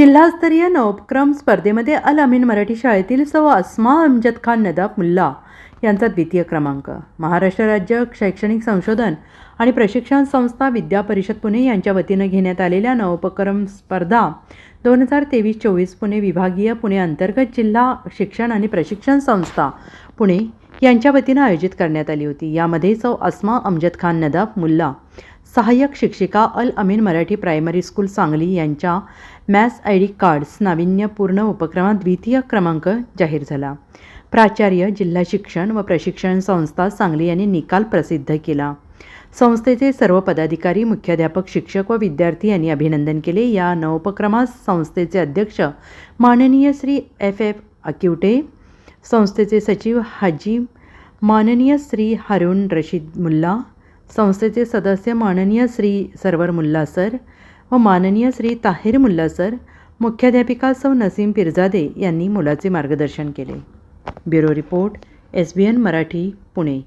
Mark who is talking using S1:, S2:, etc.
S1: जिल्हास्तरीय नवोपक्रम स्पर्धेमध्ये अल अमीन मराठी शाळेतील सौ अस्मा अमजद खान नदाब मुल्ला यांचा द्वितीय क्रमांक. महाराष्ट्र राज्य शैक्षणिक संशोधन आणि प्रशिक्षण संस्था विद्या परिषद पुणे यांच्या वतीनं घेण्यात आलेल्या नवोपक्रम स्पर्धा दोन हजार तेवीस चोवीस पुणे विभागीय पुणे अंतर्गत जिल्हा शिक्षण आणि प्रशिक्षण संस्था पुणे यांच्या वतीनं आयोजित करण्यात आली होती. यामध्ये सौ अस्मा अमजद खान नदाब मुल्ला सहाय्यक शिक्षिका अल अमीन मराठी प्रायमरी स्कूल सांगली यांच्या मॅथ्स आय डी कार्ड्स नाविन्यपूर्ण उपक्रमात द्वितीय क्रमांक जाहीर झाला. प्राचार्य जिल्हा शिक्षण व प्रशिक्षण संस्था सांगली यांनी निकाल प्रसिद्ध केला. संस्थेचे सर्व पदाधिकारी मुख्याध्यापक शिक्षक व विद्यार्थी यांनी अभिनंदन केले. या नवोपक्रमास संस्थेचे अध्यक्ष माननीय श्री एफ. एफ. अक्युटे संस्थेचे सचिव हाजी माननीय श्री हारून रशीद मुल्ला संस्थेचे सदस्य माननीय श्री सरवर मुल्ला सर व माननीय श्री ताहिर मुल्ला सर मुख्याध्यापिका सौ नसीम पिरजादे यांनी मुलाचे मार्गदर्शन केले. Bureau report S B N Marathi Pune.